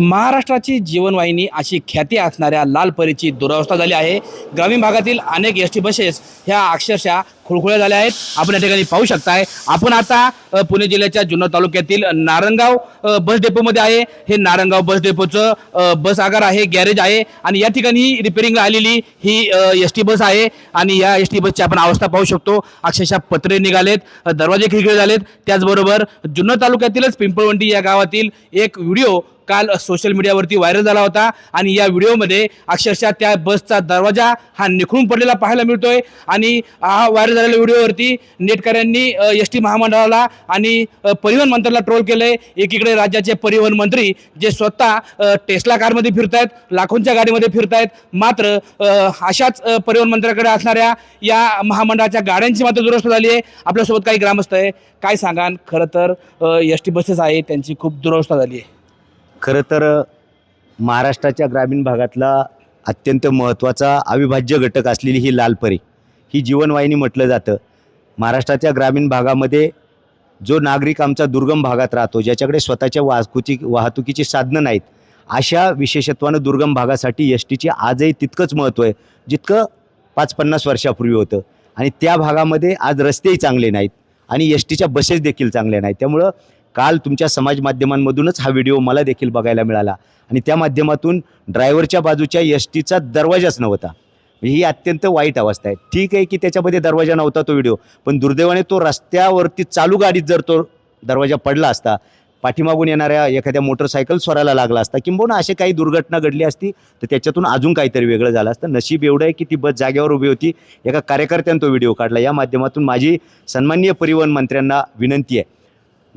महाराष्ट्राची जीवनवाहिनी अशी ख्याती असणाऱ्या लाल परीची दुरावस्था झाली आहे. ग्रामीण भागातील अनेक एस टी बसेस ह्या अक्षरशः खुळखुळ्या झाल्या आहेत. आपण या ठिकाणी पाहू शकताय. आपण आता पुणे जिल्ह्याच्या जुन्नर तालुक्यातील नारंगाव बस डेपोमध्ये आहे. हे नारंगाव बस डेपोचं बस आगार आहे गॅरेज आहे. आणि या ठिकाणी रिपेरिंगला आलेली ही एस टी बस आहे. आणि या एस टी बसची आपण अवस्था पाहू शकतो. अक्षरशः पत्रे निघालेत दरवाजे खिळखिळे झालेत. त्याचबरोबर जुन्नर तालुक्यातीलच पिंपळवंडी या गावातील एक व्हिडिओ काल सोशल मीडियावरती व्हायरल झाला होता आणि या व्हिडिओमध्ये अक्षरशः त्या बसचा दरवाजा हा निखळून पडलेला पाहायला मिळतोय. आणि हा व्हायरल झालेल्या व्हिडिओवरती नेटकऱ्यांनी एस टी महामंडळाला आणि परिवहन मंत्र्याला ट्रोल केलंय. एकीकडे राज्याचे परिवहन मंत्री जे स्वतः टेस्ला कारमध्ये फिरतायत लाखोंच्या गाडीमध्ये फिरतायत मात्र अशाच परिवहन मंत्र्याकडे असणाऱ्या या महामंडळाच्या गाड्यांची मात्र दुरुस्त झाली आहे. आपल्यासोबत काही ग्रामस्थ आहे. काय सांगाल? खरं तर एस टी बसेस आहे त्यांची खूप दुरवस्था झाली आहे. खरं तर महाराष्ट्राच्या ग्रामीण भागातला अत्यंत महत्त्वाचा अविभाज्य घटक असलेली ही लालपरी ही जीवनवाहिनी म्हटलं जातं. महाराष्ट्राच्या ग्रामीण भागामध्ये जो नागरिक आमचा दुर्गम भागात राहतो ज्याच्याकडे स्वतःच्या वाहतुकी वाहतुकीची साधनं नाहीत अशा विशेषत्वानं दुर्गम भागासाठी एस टीचे आजही तितकंच महत्त्व आहे जितकं पाच पन्नास वर्षापूर्वी होतं. आणि त्या भागामध्ये आज रस्तेही चांगले नाहीत आणि एस टीच्या बसेस देखील चांगल्या नाहीत. त्यामुळं काल तुमच्या समाज माध्यमांमधूनच हा व्हिडिओ मला देखील बघायला मिळाला. आणि त्या माध्यमातून ड्रायव्हरच्या बाजूच्या एस टीचा दरवाजाच नव्हता. म्हणजे ही अत्यंत वाईट अवस्था आहे. ठीक आहे की त्याच्यामध्ये दरवाजा नव्हता तो व्हिडिओ पण दुर्दैवाने तो रस्त्यावरती चालू गाडीत जर तो दरवाजा पडला असता पाठीमागून येणाऱ्या एखाद्या मोटरसायकल स्वराला लागला असता किंबहुना अशी काही दुर्घटना घडली असती तर त्याच्यातून अजून काहीतरी वेगळं झालं असतं. नशीब एवढं आहे की ती बस जागेवर उभी होती. एका कार्यकर्त्यानं तो व्हिडिओ काढला. या माध्यमातून माझी सन्माननीय परिवहन मंत्र्यांना विनंती आहे.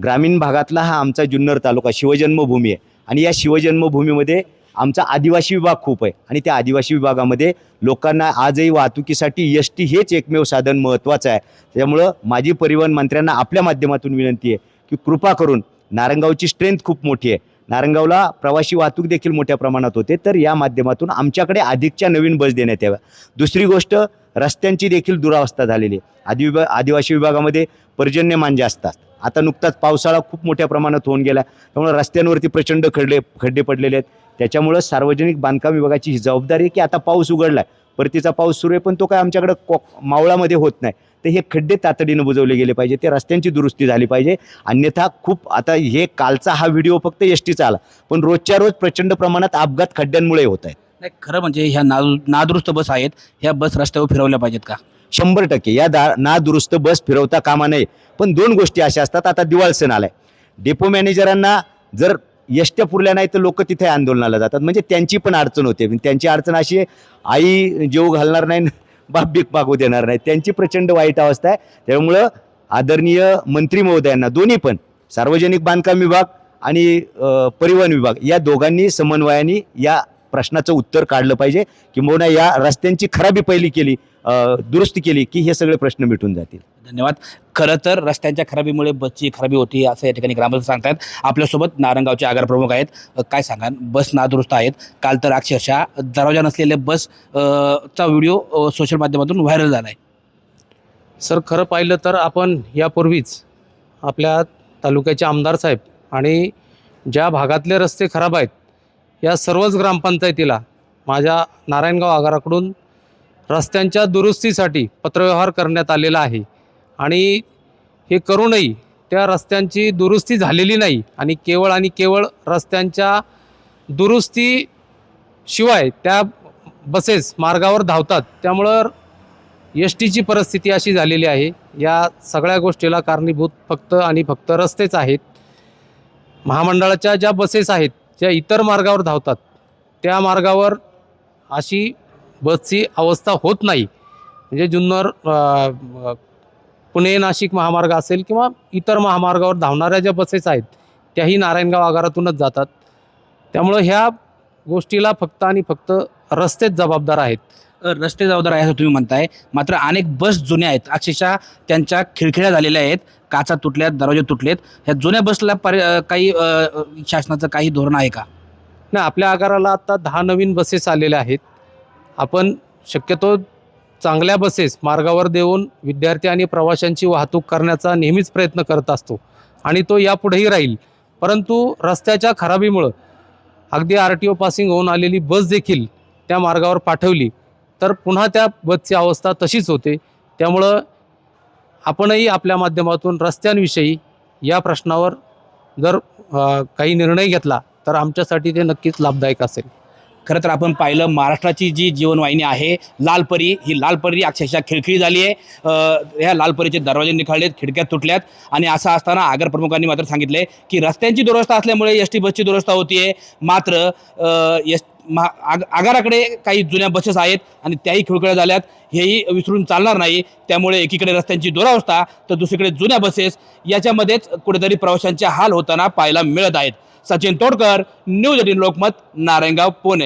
ग्रामीण भागातला हा आमचा जुन्नर तालुका शिवजन्मभूमी आहे. आणि या शिवजन्मभूमीमध्ये आमचा आदिवासी विभाग खूप आहे. आणि त्या आदिवासी विभागामध्ये लोकांना आजही वाहतुकीसाठी एस टी हेच एकमेव साधन महत्त्वाचं आहे. त्यामुळं माझी परिवहन मंत्र्यांना आपल्या माध्यमातून विनंती आहे की कृपा करून नारंगावची स्ट्रेंथ खूप मोठी आहे. नारंगावला प्रवासी वाहतूक देखील मोठ्या प्रमाणात होते. तर या माध्यमातून आमच्याकडे अधिकच्या नवीन बस देण्यात याव्या. दुसरी गोष्ट रस्त्यांची देखील दुरावस्था झालेली आहे. आदि आदिवासी विभागामध्ये पर्जन्यमान जास्त असतात. आता नुकताच पावसाळा खूप मोठ्या प्रमाणात होऊन गेला त्यामुळे रस्त्यांवरती प्रचंड खड्डे खड्डे पडलेले आहेत. त्याच्यामुळं सार्वजनिक बांधकाम विभागाची ही जबाबदारी आहे की आता पाऊस उघडला आहे परतीचा पाऊस सुरू आहे पण तो काय आमच्याकडं कॉ मावळामध्ये होत नाही. तर हे खड्डे तातडीनं बुजवले गेले पाहिजे. ते रस्त्यांची दुरुस्ती झाली पाहिजे. अन्यथा खूप आता हे कालचा हा व्हिडिओ फक्त एस टीचा आला. पण रोजच्या रोज प्रचंड प्रमाणात अपघात खड्ड्यांमुळे होत आहेत. नाही खरं म्हणजे ह्या ना नादुरुस्त बस आहेत. ह्या बस रस्त्यावर फिरवल्या पाहिजेत का? शंभर टक्के. या दा नादुरुस्त बस फिरवता कामा नये. पण दोन गोष्टी अशा असतात. आता दिवाळ सण आलाय. डेपो मॅनेजरांना जर यष्ट्या पुरल्या नाही तर लोक तिथे आंदोलनाला जातात. म्हणजे त्यांची पण अडचण होते. त्यांची अडचण अशी आहे आई जेव घालणार नाही बाप बीक मागू देणार नाही. त्यांची प्रचंड वाईट अवस्था आहे. त्यामुळं आदरणीय मंत्री महोदयांना दोन्ही पण सार्वजनिक बांधकाम विभाग आणि परिवहन विभाग या दोघांनी समन्वयाने या प्रश्नाचं उत्तर काढलं पाहिजे. किंबहुना या रस्त्यांची खराबी पहिली केली. दुरुस्ती केली की हे सगळे प्रश्न मिटून जातील. धन्यवाद. खरं तर रस्त्यांच्या खराबीमुळे बसची खराबी होती असं या ठिकाणी ग्रामस्थ सांगतायत आपल्यासोबत नारंगावचे आगार प्रमुख आहेत. काय सांगाल? बस नादुरुस्त आहेत. काल तर अक्षरशः दरवाजा नसलेले बस चा व्हिडिओ सोशल माध्यमातून व्हायरल झाला आहे सर खरं पाहिलं तर आपण यापूर्वीच आपल्या तालुक्याचे आमदार साहेब आणि ज्या भागातले रस्ते खराब आहेत या सर्वच ग्रामपंचायतीला माझ्या नारायणगाव आगाराकडून रस्त्यांच्या दुरुस्तीसाठी पत्रव्यवहार करण्यात आलेला आहे. आणि हे करूनही त्या रस्त्यांची दुरुस्ती झालेली नाही आणि केवळ आणि केवळ रस्त्यांच्या दुरुस्तीशिवाय त्या बसेस मार्गावर धावतात. त्यामुळं एस टीची परिस्थिती अशी झालेली आहे. या सगळ्या गोष्टीला कारणीभूत फक्त आणि फक्त रस्तेच आहेत. महामंडळाच्या ज्या बसेस आहेत ज्या इतर मार्गावर धावतात त्या मार्गावर अशी बसची अवस्था होत नाही. म्हणजे जुन्नर पुणे नाशिक महामार्ग असेल किंवा इतर महामार्गावर धावणाऱ्या ज्या बसेस आहेत त्याही नारायणगाव आगारातूनच जातात. त्यामुळं ह्या गोष्टीला फक्त आणि फक्त रस्तेच जबाबदार आहेत. रस्ते जबाबदार आहे असं तुम्ही म्हणताय. मात्र अनेक बस जुन्या आहेत. अक्षरशः त्यांच्या खिळखिळ्या झालेल्या आहेत. काचा तुटल्यात दरवाजे तुटलेत. ह्या जुन्या बसला पर्य अ, काही शासनाचं काही धोरण आहे का? नाही आपल्या आगाराला आता दहा नवीन बसेस आलेल्या आहेत. आपण शक्यतो चांगल्या बसेस मार्गावर देऊन विद्यार्थी आणि प्रवाशांची वाहतूक करण्याचा नेहमीच प्रयत्न करत असतो. आणि तो यापुढेही राहील. परंतु रस्त्याच्या खराबीमुळं अगदी आर टी ओ पासिंग होऊन आलेली बस देखील त्या मार्गावर पाठवली. तर पुन्हा त्या बसची अवस्था तशीच होते. त्यामुळं आपणही आपल्या माध्यमातून रस्त्यांविषयी या प्रश्नावर जर काही निर्णय घेतला तर आमच्यासाठी ते नक्कीच लाभदायक असेल. खरं तर आपण पाहिलं महाराष्ट्राची जी जीवनवाहिनी आहे लालपरी ही लालपरी अक्षरशः खिळखिळी झाली आहे. ह्या लालपरीचे दरवाजे निखाळलेत खिडक्यात तुटल्यात आणि असं असताना आगार प्रमुखांनी मात्र सांगितले की रस्त्यांची दुरवस्था असल्यामुळे एस टी बसची दुरवस्था होतीये मात्र अ, एस महा आग आगाराकडे काही जुन्या बसेस आहेत आणि त्याही खिळखिळ्या झाल्यात. हेही विसरून चालणार नाही. त्यामुळे एकीकडे रस्त्यांची दुरावस्था तर दुसरीकडे जुन्या बसेस. याच्यामध्येच कुठेतरी प्रवाशांचे हाल होताना पाहायला मिळत आहेत. Sachin Todkar news eighteen Lokmat Narayangaon Pune.